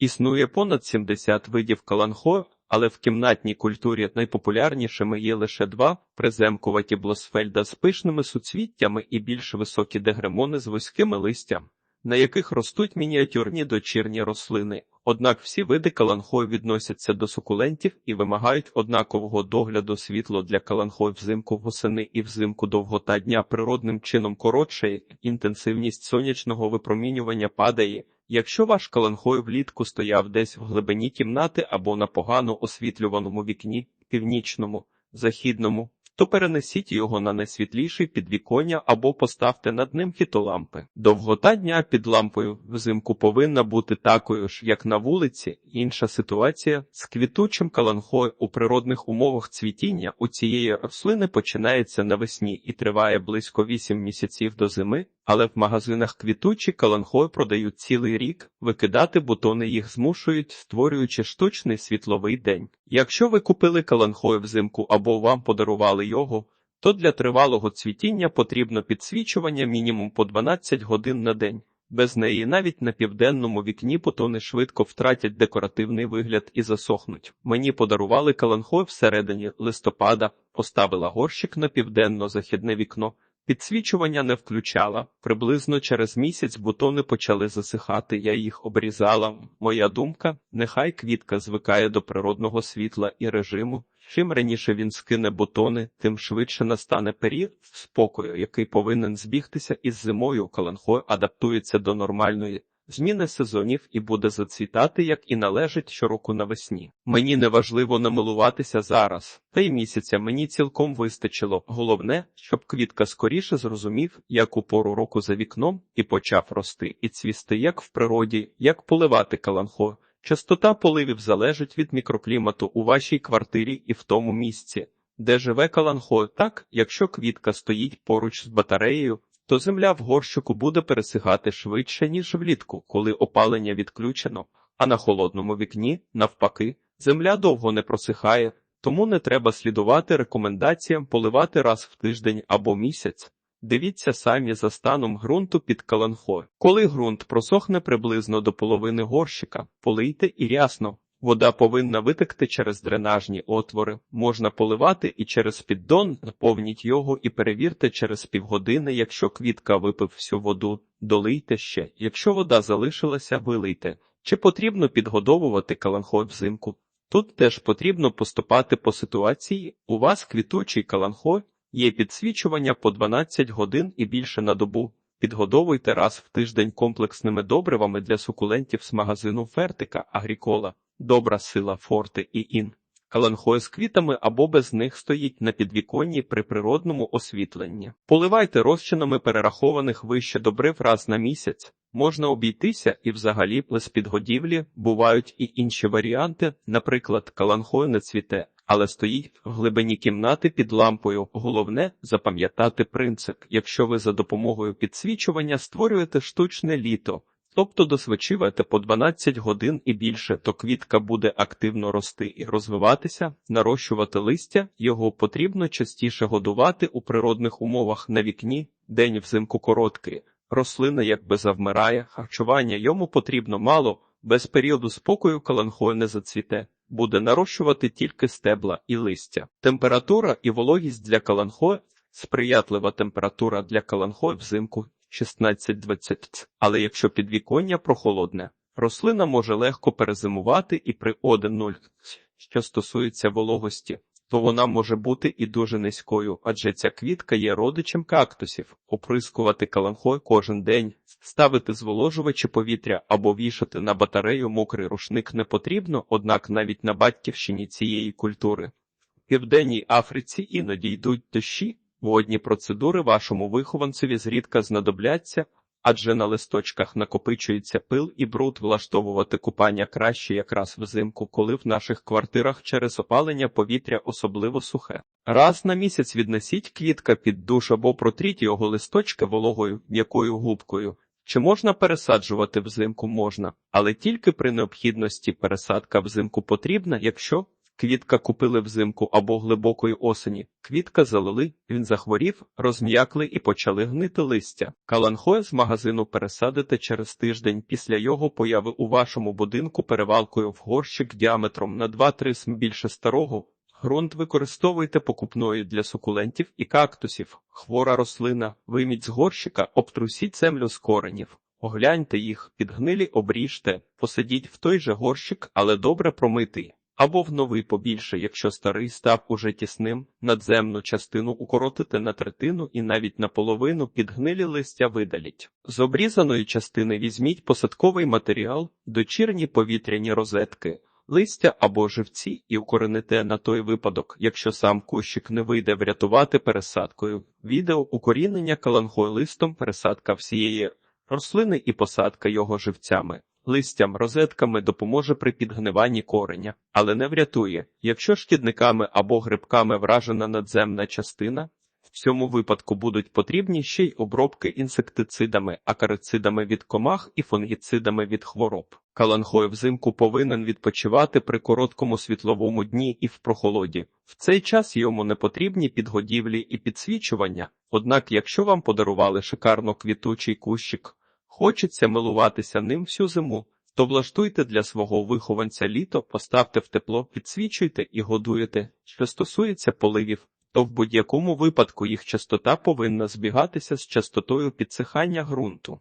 Існує понад 70 видів каланхо, але в кімнатній культурі найпопулярнішими є лише два преземкуваті блосфельда з пишними суцвіттями і більш високі дегремони з вузькими листям, на яких ростуть мініатюрні дочірні рослини. Однак всі види каланхою відносяться до сукулентів і вимагають однакового догляду світло для каланхой взимку восени і взимку довгота дня природним чином коротшає, інтенсивність сонячного випромінювання падає. Якщо ваш каланхой влітку стояв десь в глибині кімнати або на погано освітлюваному вікні, північному, західному, то перенесіть його на найсвітліший підвіконня або поставте над ним фітолампи. Довгота дня під лампою взимку повинна бути такою ж, як на вулиці. Інша ситуація з квітучим каланхою у природних умовах цвітіння у цієї рослини починається навесні і триває близько 8 місяців до зими. Але в магазинах квітучі каланхою продають цілий рік, викидати бутони їх змушують, створюючи штучний світловий день. Якщо ви купили каланхою взимку або вам подарували його, то для тривалого цвітіння потрібно підсвічування мінімум по 12 годин на день. Без неї навіть на південному вікні бутони швидко втратять декоративний вигляд і засохнуть. Мені подарували каланхой всередині листопада, поставила горщик на південно-західне вікно. Підсвічування не включала. Приблизно через місяць бутони почали засихати, я їх обрізала. Моя думка, нехай квітка звикає до природного світла і режиму. Чим раніше він скине бутони, тим швидше настане період спокою, який повинен збігтися із зимою. Каланхой адаптується до нормальної зміни сезонів і буде зацвітати, як і належить щороку навесні. Мені не важливо намилуватися зараз, та й місяця мені цілком вистачило. Головне, щоб квітка скоріше зрозумів, як у пору року за вікном, і почав рости і цвісти як в природі, як поливати каланхо. Частота поливів залежить від мікроклімату у вашій квартирі і в тому місці, де живе каланхо. Так, якщо квітка стоїть поруч з батареєю, то земля в горщику буде пересихати швидше, ніж влітку, коли опалення відключено, а на холодному вікні, навпаки, земля довго не просихає, тому не треба слідувати рекомендаціям поливати раз в тиждень або місяць. Дивіться самі за станом ґрунту під каланхо. Коли ґрунт просохне приблизно до половини горщика, полийте і рясно. Вода повинна витекти через дренажні отвори, можна поливати і через піддон, наповніть його і перевірте через півгодини, якщо квітка випив всю воду, долийте ще, якщо вода залишилася, вилийте. Чи потрібно підгодовувати каланхой взимку? Тут теж потрібно поступати по ситуації. У вас квітучий каланхой, є підсвічування по 12 годин і більше на добу. Підгодовуйте раз в тиждень комплексними добривами для сукулентів з магазину Фертика Агрікола. Добра сила форти і ін. Каланхой з квітами або без них стоїть на підвіконні при природному освітленні. Поливайте розчинами перерахованих вище добрив раз на місяць. Можна обійтися і взагалі без підгодівлі бувають і інші варіанти, наприклад, каланхой не цвіте, але стоїть в глибині кімнати під лампою. Головне запам'ятати принцип. Якщо ви за допомогою підсвічування створюєте штучне літо, тобто досвечиваєте по 12 годин і більше, то квітка буде активно рости і розвиватися, нарощувати листя, його потрібно частіше годувати у природних умовах на вікні, день взимку короткий. Рослина якби завмирає, харчування йому потрібно мало, без періоду спокою каланхой не зацвіте, буде нарощувати тільки стебла і листя. Температура і вологість для каланхой сприятлива температура для каланхой взимку 16-20, але якщо підвіконня прохолодне, рослина може легко перезимувати і при 1-0, що стосується вологості, то вона може бути і дуже низькою, адже ця квітка є родичем кактусів, оприскувати каланхой кожен день, ставити зволожувачі повітря або вішати на батарею мокрий рушник не потрібно, однак навіть на батьківщині цієї культури. В Південній Африці іноді йдуть дощі, Водні процедури вашому вихованцеві зрідка знадобляться, адже на листочках накопичується пил і бруд влаштовувати купання краще якраз взимку, коли в наших квартирах через опалення повітря особливо сухе. Раз на місяць віднесіть квітка під душ або протріть його листочки вологою м'якою губкою. Чи можна пересаджувати взимку можна, але тільки при необхідності пересадка взимку потрібна, якщо Квітка купили взимку або глибокої осені. Квітка залили, він захворів, розм'якли і почали гнити листя. Каланхоя з магазину пересадите через тиждень після його появи у вашому будинку перевалкою в горщик діаметром на 2-3 см більше старого. Грунт використовуйте покупною для сукулентів і кактусів. Хвора рослина, вийміть з горщика, обтрусіть землю з коренів. Огляньте їх, підгнилі обріжте, посадіть в той же горщик, але добре промитий. Або в новий побільше, якщо старий став уже тісним, надземну частину укоротите на третину і навіть на половину підгнилі листя видаліть. З обрізаної частини візьміть посадковий матеріал, дочірні повітряні розетки, листя або живці і укорените на той випадок, якщо сам кущик не вийде врятувати пересадкою. Відео укорінення каланхою листом пересадка всієї рослини і посадка його живцями. Листям, розетками допоможе при підгниванні кореня, але не врятує. Якщо шкідниками або грибками вражена надземна частина, в цьому випадку будуть потрібні ще й обробки інсектицидами, акарицидами від комах і фунгіцидами від хвороб. Каланхой взимку повинен відпочивати при короткому світловому дні і в прохолоді. В цей час йому не потрібні підгодівлі і підсвічування. Однак, якщо вам подарували шикарно квітучий кущик, хочеться милуватися ним всю зиму, то влаштуйте для свого вихованця літо, поставте в тепло, підсвічуйте і годуєте. Що стосується поливів, то в будь-якому випадку їх частота повинна збігатися з частотою підсихання ґрунту.